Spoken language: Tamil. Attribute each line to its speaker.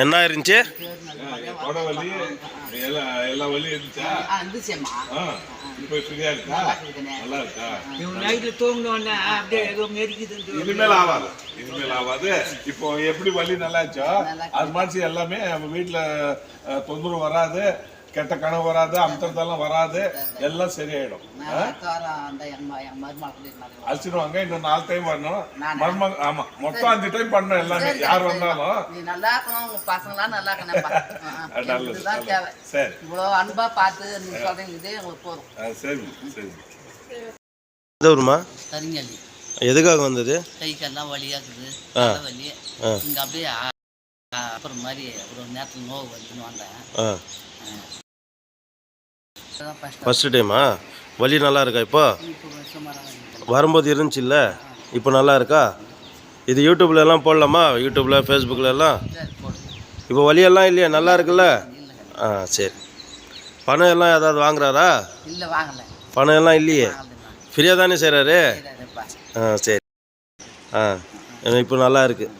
Speaker 1: என்ன இருந்துச்சு?
Speaker 2: தொட வலி எல்லா எல்லா வலியும் இருந்துச்சா
Speaker 3: இருந்துச்சேம்மா
Speaker 2: இப்போ ஃப்ரீயா இருக்கா
Speaker 3: நல்லா
Speaker 2: இருக்கா
Speaker 4: இவன் நைட்டில் தூங்கினோடனே அப்படியே ஏதோ மெரிக்குதுன்னு
Speaker 2: இனிமேல் ஆகாது. இனிமேல் ஆகாது. இப்போ எப்படி வலி நல்லாச்சோ அது மாதிரி எல்லாமே நம்ம வீட்டுல தொந்தரவு வராது. கெட்ட கனவு வராது அமுத்தத்தெல்லாம் வராது எல்லாம் சரியாயிடும். அழைச்சிடுவாங்க இன்னும் நாலு டைம் வரணும்
Speaker 3: நானா?
Speaker 2: மருமக ஆமா மொத்தம் அஞ்சு டைம் பண்ணணும் எல்லாமே யார் வந்தாலும்.
Speaker 3: நீ நல்லா இருக்கணும் உங்க பசங்களாம் நல்லா.
Speaker 2: அது நல்லது.
Speaker 3: தேவை.
Speaker 2: சரி.
Speaker 3: இவ்வளோ அன்பா பார்த்து நீங்க சொல்றீங்க இதே உங்களுக்கு போதும்.
Speaker 2: சரி சரி.
Speaker 1: எந்த ஊருமா
Speaker 3: கரிங்கல்லி.
Speaker 1: எதுக்காக வந்தது?
Speaker 3: கை கால்லாம் வலியா இருக்குது வலி. இங்க அப்படியே அப்புறம் மாதிரி ஒரு நேரத்தில் நோவு வந்துன்னு வந்தேன்.
Speaker 1: ஃபஸ்ட்டு டைமா வலி நல்லா இருக்கா இப்போ? வரும்போது இருந்துச்சுல்ல இப்போ நல்லா இருக்கா? இது யூடியூப்லலாம் போடலாமா? யூடியூப்பில் ஃபேஸ்புக்கில் எல்லாம்? இப்போ வலியெல்லாம் இல்லையா? நல்லா இருக்குல்ல? ஆ சரி. பணம் எல்லாம் ஏதாவது வாங்குறாரா?
Speaker 3: இல்லை வாங்கலை
Speaker 1: பணம் எல்லாம் இல்லையே? ஃப்ரீயாக தானே செய்கிறாரு ஆ சரி. ஆ இப்போ நல்லா இருக்குது